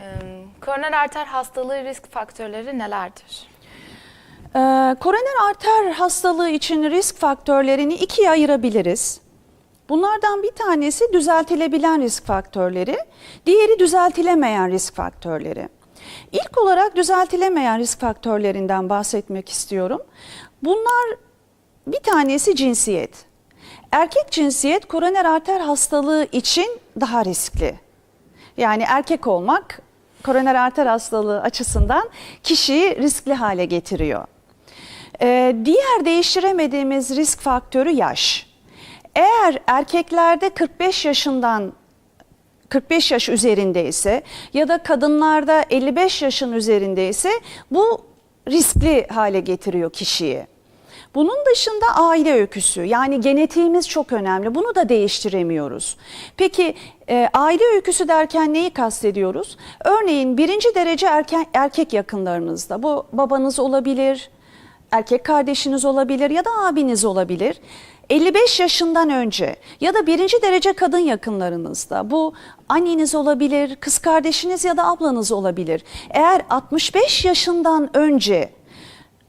Ee, Koroner arter hastalığı risk faktörleri nelerdir? Ee, koroner arter hastalığı için risk faktörlerini ikiye ayırabiliriz. Bunlardan bir tanesi düzeltilebilen risk faktörleri, diğeri düzeltilemeyen risk faktörleri. İlk olarak düzeltilemeyen risk faktörlerinden bahsetmek istiyorum. Bunlar bir tanesi cinsiyet. Erkek cinsiyet koroner arter hastalığı için daha riskli. Yani erkek olmak koroner arter hastalığı açısından kişiyi riskli hale getiriyor. Ee, diğer değiştiremediğimiz risk faktörü yaş. Eğer erkeklerde 45 yaşından 45 yaş üzerindeyse ya da kadınlarda 55 yaşın üzerindeyse bu riskli hale getiriyor kişiyi. Bunun dışında aile öyküsü yani genetiğimiz çok önemli. Bunu da değiştiremiyoruz. Peki e, aile öyküsü derken neyi kastediyoruz? Örneğin birinci derece erken, erkek yakınlarınızda bu babanız olabilir, erkek kardeşiniz olabilir ya da abiniz olabilir. 55 yaşından önce ya da birinci derece kadın yakınlarınızda bu anneniz olabilir, kız kardeşiniz ya da ablanız olabilir. Eğer 65 yaşından önce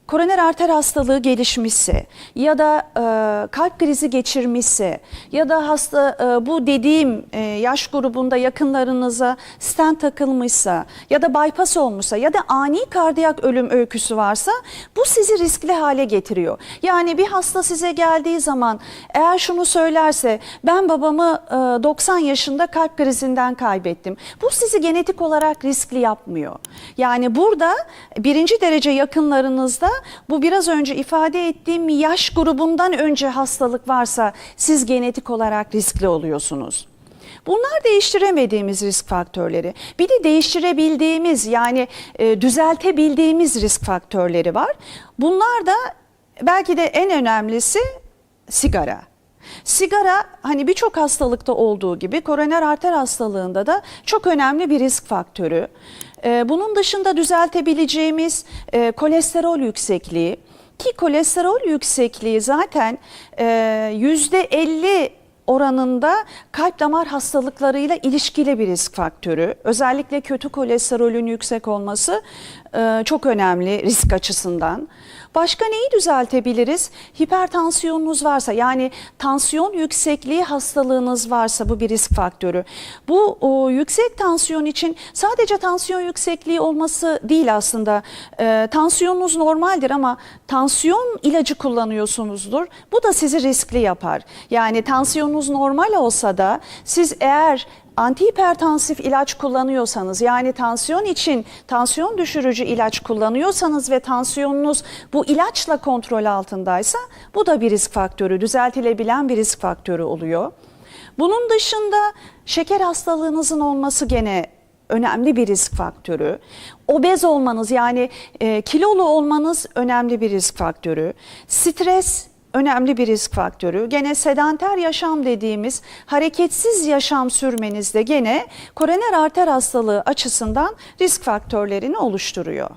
koroner arter hastalığı gelişmişse ya da e, kalp krizi geçirmişse ya da hasta e, bu dediğim e, yaş grubunda yakınlarınıza stent takılmışsa ya da bypass olmuşsa ya da ani kardiyak ölüm öyküsü varsa bu sizi riskli hale getiriyor. Yani bir hasta size geldiği zaman eğer şunu söylerse ben babamı e, 90 yaşında kalp krizinden kaybettim. Bu sizi genetik olarak riskli yapmıyor. Yani burada birinci derece yakınlarınızda bu biraz önce ifade ettiğim yaş grubundan önce hastalık varsa siz genetik olarak riskli oluyorsunuz. Bunlar değiştiremediğimiz risk faktörleri. Bir de değiştirebildiğimiz yani e, düzeltebildiğimiz risk faktörleri var. Bunlar da belki de en önemlisi sigara. Sigara hani birçok hastalıkta olduğu gibi koroner arter hastalığında da çok önemli bir risk faktörü. Ee, Bunun dışında düzeltebileceğimiz e, kolesterol yüksekliği ki kolesterol yüksekliği zaten e, yüzde 50 oranında kalp damar hastalıklarıyla ilişkili bir risk faktörü. Özellikle kötü kolesterolün yüksek olması e, çok önemli risk açısından. Başka neyi düzeltebiliriz? Hipertansiyonunuz varsa yani tansiyon yüksekliği hastalığınız varsa bu bir risk faktörü. Bu o, yüksek tansiyon için sadece tansiyon yüksekliği olması değil aslında. E, tansiyonunuz normaldir ama tansiyon ilacı kullanıyorsunuzdur. Bu da sizi riskli yapar. Yani tansiyonunuz normal olsa da siz eğer antihipertansif ilaç kullanıyorsanız yani tansiyon için tansiyon düşürücü ilaç kullanıyorsanız ve tansiyonunuz bu ilaçla kontrol altındaysa bu da bir risk faktörü, düzeltilebilen bir risk faktörü oluyor. Bunun dışında şeker hastalığınızın olması gene önemli bir risk faktörü. Obez olmanız yani e, kilolu olmanız önemli bir risk faktörü. Stres önemli bir risk faktörü. Gene sedanter yaşam dediğimiz hareketsiz yaşam sürmenizde gene koroner arter hastalığı açısından risk faktörlerini oluşturuyor.